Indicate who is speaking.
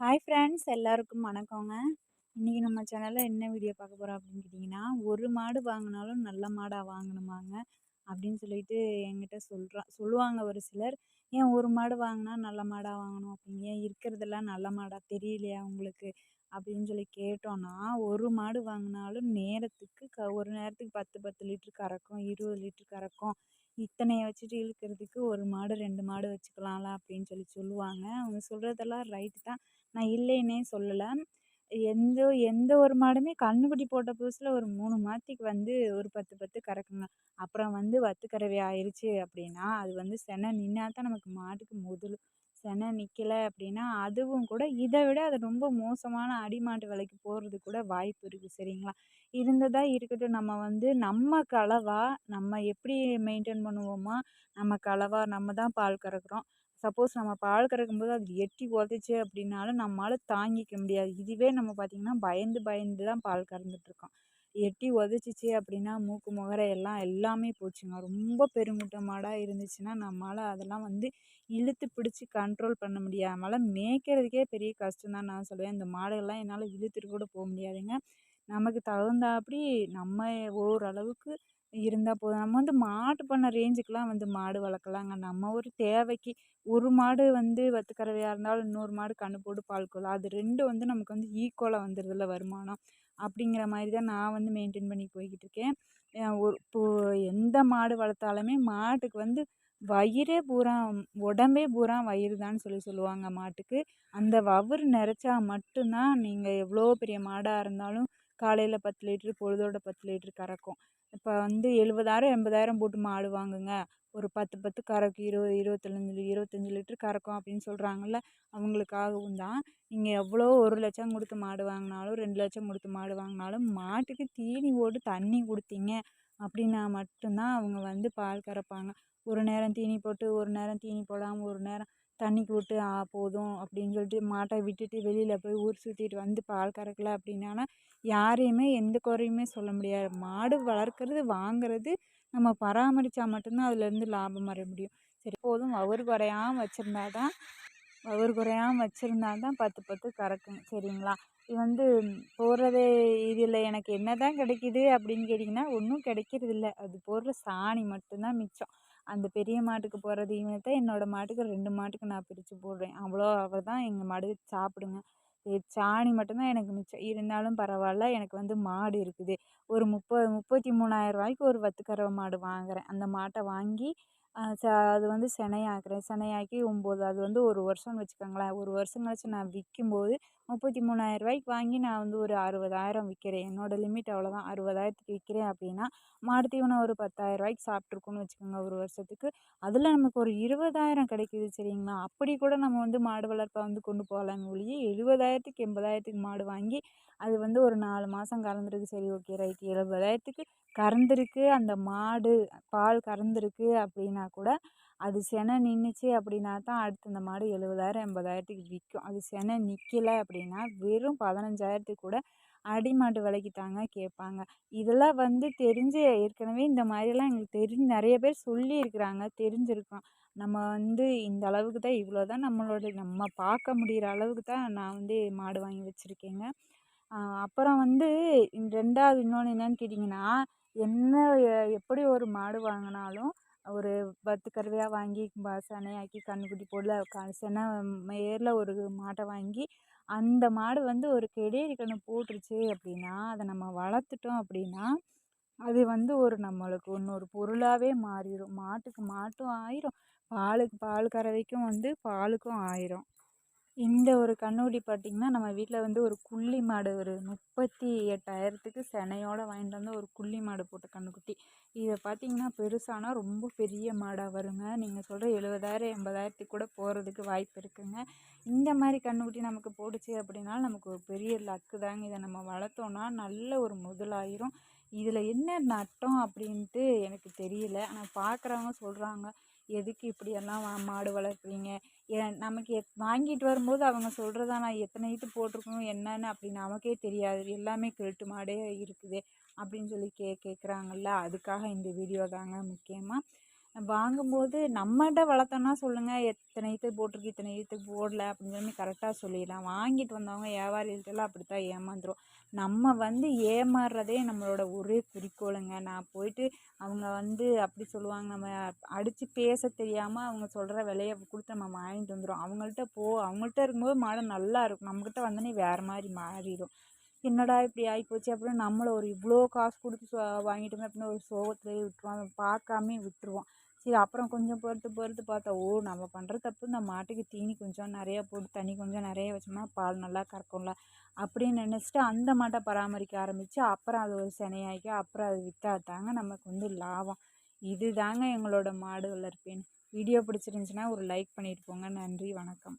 Speaker 1: Hi friends எல்லாருக்கும் வணக்கங்க. இன்றைக்கி நம்ம சேனலில் என்ன வீடியோ பார்க்க போகிறோம் அப்படின்னு கேட்டிங்கன்னா ஒரு மாடு வாங்கினாலும் நல்ல மாடாக வாங்கணுமாங்க அப்படின்னு சொல்லிட்டு என்கிட்ட சொல்கிறா சொல்லுவாங்க ஒரு சிலர். ஏன் ஒரு மாடு வாங்கினா நல்ல மாடாக வாங்கணும் அப்படின்னு? ஏன் இருக்கிறதெல்லாம் நல்ல மாடாக தெரியலையா உங்களுக்கு? அப்படின்னு சொல்லி கேட்டோன்னா ஒரு மாடு வாங்கினாலும் நேரத்துக்கு க ஒரு நேரத்துக்கு பத்து பத்து லிட்டர் கறக்கும் இருபது லிட்டர் கறக்கும். இத்தனையை வச்சுட்டு இழுக்கிறதுக்கு ஒரு மாடு ரெண்டு மாடு வச்சுக்கலாம்ல அப்படின்னு சொல்லி சொல்லுவாங்க. அவங்க சொல்கிறதெல்லாம் ரைட்டு தான். நான் இல்லைன்னே சொல்லலை. எந்த எந்த ஒரு மாடுமே கன்றுக்குட்டி போட்ட புதுசில் ஒரு மூணு மாதத்துக்கு வந்து ஒரு பத்து பத்து கறக்குங்க. அப்புறம் வந்து வத்துக்கறவை ஆயிடுச்சு அப்படின்னா அது வந்து செனை நின்னா தான் நமக்கு மாட்டுக்கு முதல் செனை நிற்கலை அப்படின்னா அதுவும் கூட இதை விட அது ரொம்ப மோசமான அடிமாட்டு விலைக்கு போகிறதுக்கு கூட வாய்ப்பு இருக்குது சரிங்களா? இருந்ததாக இருக்கட்டும் நம்ம வந்து நம்ம கலவாக நம்ம எப்படி மெயின்டைன் பண்ணுவோமா நம்ம களவாக நம்ம தான் பால் கறக்கிறோம். சப்போஸ் நம்ம பால் கறக்கும்போது அது எட்டி உதச்சி அப்படின்னாலும் நம்மளால் தாங்கிக்க முடியாது. இதுவே நம்ம பார்த்திங்கன்னா பயந்து பயந்து தான் பால் கறந்துட்டுருக்கோம் எட்டி உதச்சிச்சு அப்படின்னா மூக்கு முகரை எல்லாம் எல்லாமே போச்சுங்க. ரொம்ப பெருங்குட்ட மாடாக இருந்துச்சுன்னா நம்மளால் அதெல்லாம் வந்து இழுத்து பிடிச்சி கண்ட்ரோல் பண்ண முடியாமல் மேய்க்கிறதுக்கே பெரிய கஷ்டம் தான் நான் சொல்லுவேன். இந்த மாடுகள்லாம் என்னால் இழுத்துட்டு கூட போக முடியாதுங்க. நமக்கு தகுந்தாப்படி நம்ம ஓரளவுக்கு இருந்தால் போதும். நம்ம வந்து மாட்டு பண்ண ரேஞ்சுக்கெலாம் வந்து மாடு வளர்க்கலாங்க. நம்ம ஒரு தேவைக்கு ஒரு மாடு வந்து வத்துக்கறவையாக இருந்தாலும் இன்னொரு மாடு கன்று போட்டு பால் கொள்ளும் அது ரெண்டும் வந்து நமக்கு வந்து ஈக்குவலாக வந்துடுதுல்ல வருமானம். அப்படிங்கிற மாதிரி தான் நான் வந்து மெயின்டைன் பண்ணி போய்கிட்டு இருக்கேன். ஒரு மாடு வளர்த்தாலுமே மாட்டுக்கு வந்து வயிறே பூரா உடம்பே பூரா வயிறு தான் சொல்லி சொல்லுவாங்க மாட்டுக்கு. அந்த வவுறு நிறைச்சா மட்டும்தான் நீங்கள் எவ்வளோ பெரிய மாடாக இருந்தாலும் காலையில் பத்து லிட்ரு பொழுதோட பத்து லிட்ரு கறக்கும். இப்போ வந்து எழுபதாயிரம் எண்பதாயிரம் போட்டு மாடு வாங்குங்க. ஒரு பத்து பத்து கறக்கும் இருபது இருபத்தஞ்சு இருபத்தஞ்சி லிட்ரு கறக்கும் அப்படின்னு சொல்கிறாங்கல்ல அவங்களுக்காகவும் தான். நீங்கள் எவ்வளோ ஒரு லட்சம் கொடுத்து மாடு வாங்கினாலும் ரெண்டு லட்சம் கொடுத்து மாடு வாங்கினாலும் மாட்டுக்கு தீனி போட்டு தண்ணி கொடுத்தீங்க அப்படின்னா மட்டும்தான் அவங்க வந்து பால் கறப்பாங்க. ஒரு நேரம் தீனி போட்டு ஒரு நேரம் தீனி போடாமல் ஒரு நேரம் தண்ணிக்கு விட்டு ஆ போதும் அப்படின்னு சொல்லிட்டு மாட்டை விட்டுட்டு வெளியில் போய் ஊர் சுற்றிட்டு வந்து பால் கறக்கலை அப்படின்னா யாரையுமே எந்த குறையுமே சொல்ல முடியாது. மாடு வளர்க்குறது வாங்குறது நம்ம பராமரித்தா மட்டும்தான் அதுலேருந்து லாபம் வர முடியும். சரி போதும். அவர் குறையாம வச்சுருந்தா தான் ஒரு குறையாம வச்சுருந்தா தான் பத்து பத்து கறக்கும் சரிங்களா? இது வந்து போடுறதே இதில் எனக்கு என்ன தான் கிடைக்கிது அப்படின்னு கேட்டிங்கன்னா ஒன்றும் கிடைக்கிறதில்ல அது போடுற சாணி மட்டும்தான் மிச்சம். அந்த பெரிய மாட்டுக்கு போடுறதையுமே தான் என்னோடய மாட்டுக்கு ரெண்டு மாட்டுக்கு நான் பிரித்து போடுறேன். அவ்வளோ அவள் தான் எங்கள் மாடு சாப்பிடுங்க. சாணி மட்டும்தான் எனக்கு மிச்சம். இருந்தாலும் பரவாயில்ல எனக்கு வந்து மாடு இருக்குது. ஒரு முப்பது முப்பத்தி மூணாயிரரூவாய்க்கு ஒரு வத்துக்கறவை மாடு வாங்குகிறேன் அந்த மாட்டை வாங்கி ச அது வந்து சினையாக்குறேன் சினையாக்கி ஒம்பது அது வந்து ஒரு வருஷம்னு வச்சுக்கோங்களேன். ஒரு வருஷம் கழிச்சு நான் விற்கும்போது முப்பத்தி மூணாயிரரூவாய்க்கு வாங்கி நான் வந்து ஒரு அறுபதாயிரம் விற்கிறேன் என்னோடய லிமிட் அவ்வளோதான். அறுபதாயிரத்துக்கு விற்கிறேன் அப்படின்னா மாடு தீவனம் ஒரு பத்தாயிரரூவாய்க்கு சாப்பிட்ருக்கோன்னு வச்சுக்கோங்க ஒரு வருஷத்துக்கு. அதில் நமக்கு ஒரு இருபதாயிரம் கிடைக்கிது சரிங்களா? அப்படி கூட நம்ம வந்து மாடு வளர்ப்பை வந்து கொண்டு போகலாங்க ஒழிய எழுபதாயிரத்துக்கு எண்பதாயிரத்துக்கு மாடு வாங்கி அது வந்து ஒரு நாலு மாதம் கறந்துருக்கு. சரி ஓகே ரைட்டு. எழுபதாயிரத்துக்கு கறந்துருக்கு. அந்த மாடு பால் கறந்துருக்கு அப்படின்னா கூட அது செனை நின்றுச்சு அப்படின்னா தான் அடுத்து இந்த மாடு எழுபதாயிரம் எண்பதாயிரத்துக்கு விற்கும் அது செனை நிற்கலை அப்படின்னா வெறும் பதினஞ்சாயிரத்துக்கு கூட அடி மாட்டு விலைக்கு தாங்க கேட்பாங்க. இதெல்லாம் வந்து தெரிஞ்சு ஏற்கனவே இந்த மாதிரிலாம் எங்களுக்கு தெரிஞ்சு நிறைய பேர் சொல்லியிருக்கிறாங்க தெரிஞ்சிருக்கோம். நம்ம வந்து இந்த அளவுக்கு தான் இவ்வளோ தான் நம்மளோட நம்ம பார்க்க முடிகிற அளவுக்கு தான் நான் வந்து மாடு வாங்கி வச்சுருக்கேங்க. அப்புறம் வந்து ரெண்டாவது இன்னொன்று என்னென்னு கேட்டிங்கன்னா என்ன எப்படி ஒரு மாடு வாங்கினாலும் ஒரு பத்து கறவையாக வாங்கி சினையாக்கி கன்றுக்குட்டி போடல க சினை ஏரில் ஒரு மாட்டை வாங்கி அந்த மாடு வந்து ஒரு கெடேரி கன்று போட்டுருச்சு அப்படின்னா அதை நம்ம வளர்த்துட்டோம் அப்படின்னா அது வந்து ஒரு நம்மளுக்கு இன்னொரு பொருளாகவே மாறிடும் மாட்டுக்கு மாட்டும் ஆயிரும். பாலுக்கு பால் கறவைக்கும் வந்து பாலுக்கும் ஆயிரும். இந்த ஒரு கன்றுக்குட்டி பார்த்திங்கன்னா நம்ம வீட்டில் வந்து ஒரு குள்ளி மாடு ஒரு முப்பத்தி எட்டாயிரத்துக்கு சினையோட வாங்கிட்டு வந்து ஒரு குள்ளி மாடு போட்ட கன்றுக்குட்டி இதை பார்த்திங்கன்னா பெருசானா ரொம்ப பெரிய மாடாக வருங்க. நீங்கள் சொல்கிற எழுபதாயிரம் எண்பதாயிரத்துக்கு கூட போகிறதுக்கு வாய்ப்பு இருக்குங்க. இந்த மாதிரி கன்றுக்குட்டி நமக்கு போட்டுச்சு அப்படின்னாலும் நமக்கு ஒரு பெரிய லக்கு தாங்க. இதை நம்ம வளர்த்தோன்னா நல்ல ஒரு முதலாயிரும். இதில் என்ன நட்டம் அப்படின்ட்டு எனக்கு தெரியல. ஆனால் பார்க்குறவங்க சொல்கிறாங்க எதுக்கு இப்படியெல்லாம் மாடு வளர்க்குறீங்க? ஏன் நமக்கு எத் வாங்கிட்டு வரும்போது அவங்க சொல்கிறதா நான் எத்தனை இது போட்டிருக்கணும் என்னன்னு அப்படி நமக்கே தெரியாது. எல்லாமே கிழட்டு மாடே இருக்குது அப்படின்னு சொல்லி கே கேட்குறாங்கல்ல அதுக்காக இந்த வீடியோ தாங்க முக்கியமாக வாங்கும்போது நம்மகிட்ட வளர்த்தோன்னா சொல்லுங்கள் எத்தனை ஈத்து போட்டிருக்கு இத்தனை ஈத்து போடல அப்படின்னு சொல்லி கரெக்டாக சொல்லிடலாம். வாங்கிட்டு வந்தவங்க வியாபாரிகள்ட்டலாம் அப்படி தான் ஏமாந்துரும். நம்ம வந்து ஏமாறுறதே நம்மளோட ஒரே குறிக்கோளுங்க. நான் போயிட்டு அவங்க வந்து அப்படி சொல்லுவாங்க நம்ம அடித்து பேச தெரியாமல் அவங்க சொல்கிற விலையை கொடுத்து நம்ம வாங்கிட்டு வந்துடும் அவங்கள்ட்ட போ அவங்கள்ட்ட இருக்கும்போது மாடு நல்லா இருக்கும். நம்மக்கிட்ட வந்தோடனே வேறு மாதிரி மாறிடும். என்னடா இப்படி ஆகிப்போச்சு அப்படின்னு நம்மளை ஒரு இவ்வளோ காசு கொடுத்து வாங்கிட்டோமே அப்படின்னு ஒரு சோகத்துலேயே விட்டுருவோம். பார்க்காமே விட்டுருவோம். சரி அப்புறம் கொஞ்சம் பொறுத்து பொறுத்து பார்த்தா ஓ நம்ம பண்ணுற தப்பு இந்த மாட்டுக்கு தீனி கொஞ்சம் நிறையா போட்டு தண்ணி கொஞ்சம் நிறைய வச்சோம்னா பால் நல்லா கறக்கும்ல அப்படின்னு நினச்சிட்டு அந்த மாட்டை பராமரிக்க ஆரம்பித்து அப்புறம் அது ஒரு சினையாக்கி அப்புறம் அது விற்றா தாங்க நமக்கு வந்து லாபம். இது தாங்க எங்களோட மாடு வளர்ப்பேன் வீடியோ பிடிச்சிருந்துச்சின்னா ஒரு லைக் பண்ணிட்டு போங்க. நன்றி வணக்கம்.